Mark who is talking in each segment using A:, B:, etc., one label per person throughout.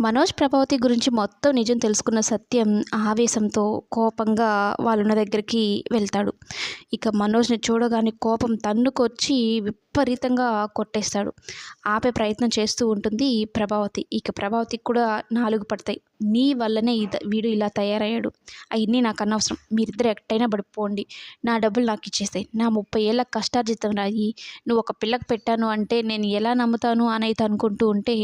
A: మనోజ్ ప్రభావతి గురించి మొత్తం నిజం తెలుసుకున్న సత్యం ఆవేశంతో కోపంగా వాళ్ళున్న దగ్గరికి వెళ్తాడు. ఇక మనోజ్ని చూడగానే కోపం తన్నుకొచ్చి విపరీతంగా కొట్టేస్తాడు. ఆపే ప్రయత్నం చేస్తూ ఉంటుంది ప్రభావతి. ఇక ప్రభావతికి కూడా నాలుగు పడతాయి. నీ వల్లనే ఇద వీడు ఇలా తయారయ్యాడు. అవన్నీ నాకు అనవసరం. మీరిద్దరు ఎక్కడైనా పడిపోండి. నా డబ్బులు నాకు ఇచ్చేస్తాయి నా ముప్పై ఏళ్ళ కష్టార్జితం రాయి. నువ్వు ఒక పిల్లకి పెట్టాను అంటే నేను ఎలా నమ్ముతాను అని అయితే అనుకుంటూ ఉంటే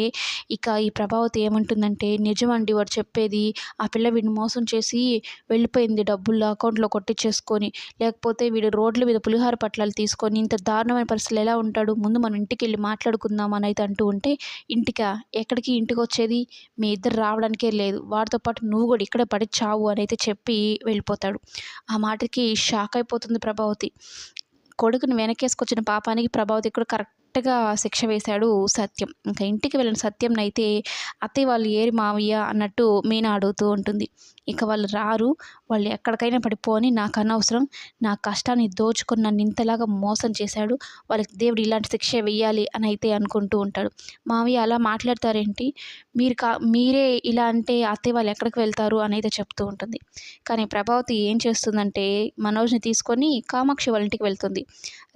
A: ఇక ఈ ప్రభావతి ఏమంటుందంటే నిజమండి వాడు చెప్పేది ఆ పిల్ల వీడిని మోసం చేసి వెళ్ళిపోయింది డబ్బులు అకౌంట్లో కొట్టించేసుకొని లేకపోతే వీడు రోడ్ల మీద పులిహార పట్లాలు తీసుకొని ఇంత దారుణమైన పరిస్థితులు ఎలా ఉంటాడు. ముందు మనం ఇంటికి వెళ్ళి మాట్లాడుకుందాం అని అయితే అంటూ ఉంటే ఇంటికా? ఎక్కడికి ఇంటికి వచ్చేది మీ ఇద్దరు రావడానికే లేదు. వాడితో పాటు నువ్వు కూడా ఇక్కడే పడి చావు అని అయితే చెప్పి వెళ్ళిపోతాడు. ఆ మాటకి షాక్ అయిపోతుంది ప్రభావతి. కొడుకుని వెనకేసుకొచ్చిన పాపానికి ప్రభావతి కూడా కరెక్ట్గా శిక్ష వేశాడు సత్యం. ఇంకా ఇంటికి వెళ్ళిన సత్యం అయితే అత్తయ్య వాళ్ళు ఏరి మావయ్య అన్నట్టు మీనా అడుగుతూ ఉంటుంది. ఇక వాళ్ళు రారు. వాళ్ళు ఎక్కడికైనా పడిపోని నాకు అనవసరం. నా కష్టాన్ని దోచుకున్న నింతలాగా మోసం చేశాడు. వాళ్ళకి దేవుడు ఇలాంటి శిక్ష వెయ్యాలి అని అయితే అనుకుంటూ ఉంటాడు. మావయ్య అలా మాట్లాడతారేంటి? మీరు కా మీరే ఇలా అంటే అత్తయ్య వాళ్ళు ఎక్కడికి వెళ్తారు అని అయితే చెప్తూ ఉంటుంది. కానీ ప్రభావతి ఏం చేస్తుందంటే మనోజ్ని తీసుకొని కామాక్షి వాళ్ళ ఇంటికి వెళ్తుంది.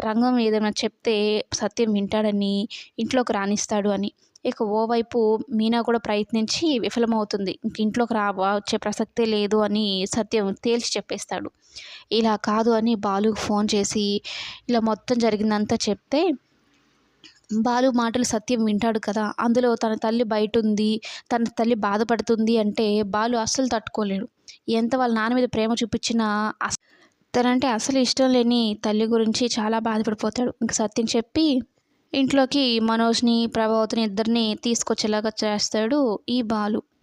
A: రంగం ఏదైనా చెప్తే సత్యం వింటాడని ఇంట్లోకి రాణిస్తాడు అని. ఇక ఓవైపు మీనా కూడా ప్రయత్నించి విఫలమవుతుంది. ఇంక ఇంట్లోకి రా వచ్చే ప్రసక్తే లేదు అని సత్యం తేల్చి చెప్పేస్తాడు. ఇలా కాదు అని బాలుకు ఫోన్ చేసి ఇలా మొత్తం జరిగిందంతా చెప్తే బాలు మాటలు సత్యం వింటాడు కదా అందులో తన తల్లి బయట ఉంది తన తల్లి బాధపడుతుంది అంటే బాలు అస్సలు తట్టుకోలేడు. ఎంత వాళ్ళ నాన్న మీద ప్రేమ చూపించినా అస్ తనంటే అసలు ఇష్టం లేని తల్లి గురించి చాలా బాధపడిపోతాడు. ఇంక సత్యం చెప్పి ఇంట్లోకి మనోజ్ని ప్రభావతిని ఇద్దరిని తీసుకొచ్చేలాగా చేస్తాడు ఈ బాలు.